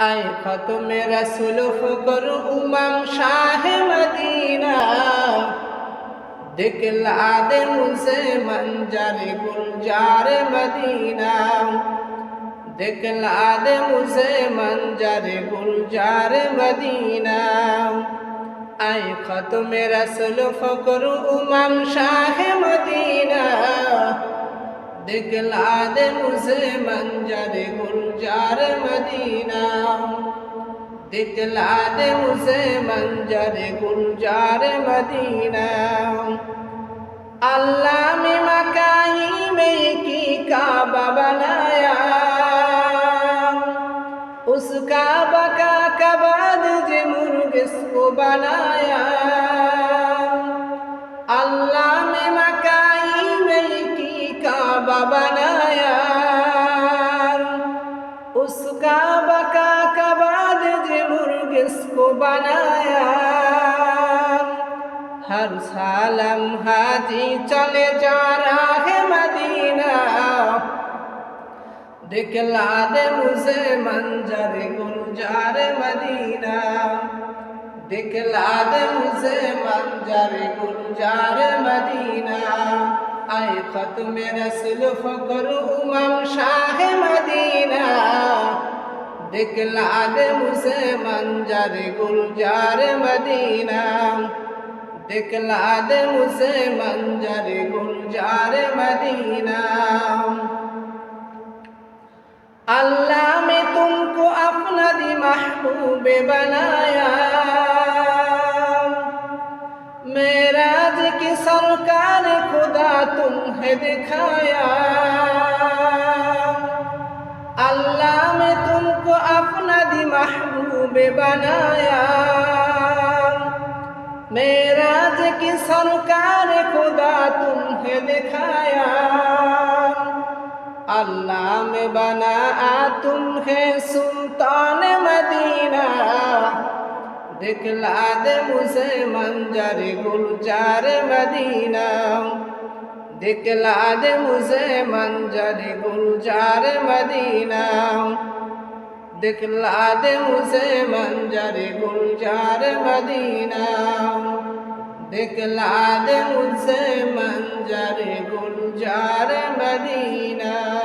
اے ختم رسول فکر امام شاہ مدینہ دکھلا دے مجھے منجر گلجار مدینہ دکھلا دے مجھے منجر گلجار مدینہ اے ختم رسول فکر امام شاہ مدینہ دکھلا دے مجھے منجر گلجار مدینہ۔ دکھلا دے مجھے منجر گلجار مدینہ۔ اللہ میں مکانی میں کی کعبہ بنایا اس کعبہ کا کباد جو مرغ اس کو بنایا اس کو بنایا ہر سال ہم حاجی چلے جا رہا ہے مدینہ دکھلا دے مجھے منظر گلجار مدینہ دکھلا دے مجھے منظر گلجار مدینہ آئے ختم دکھلا دے مجھے منظر گلجار مدینہ۔ دکھلا دے مجھے منظر گلجار مدینہ۔ اللہ میں تم کو اپنا دی محبوب بنایا۔ میراج کی سرکار خدا تمہیں دکھایا۔ اللہ کو اپنا دی محبوب بنایا میراج کی سرکار خدا تمہیں دکھایا. اللہ میں بنا تمہیں سلطان مدینہ. دکھلا دے مجھے منجر گلجار مدینہ. دکھلا دے مجھے منجر گلجار مدینہ. دکھلا دے اسے منظر گلجار مدینہ دکھلا دے اسے منظر گلجار مدینہ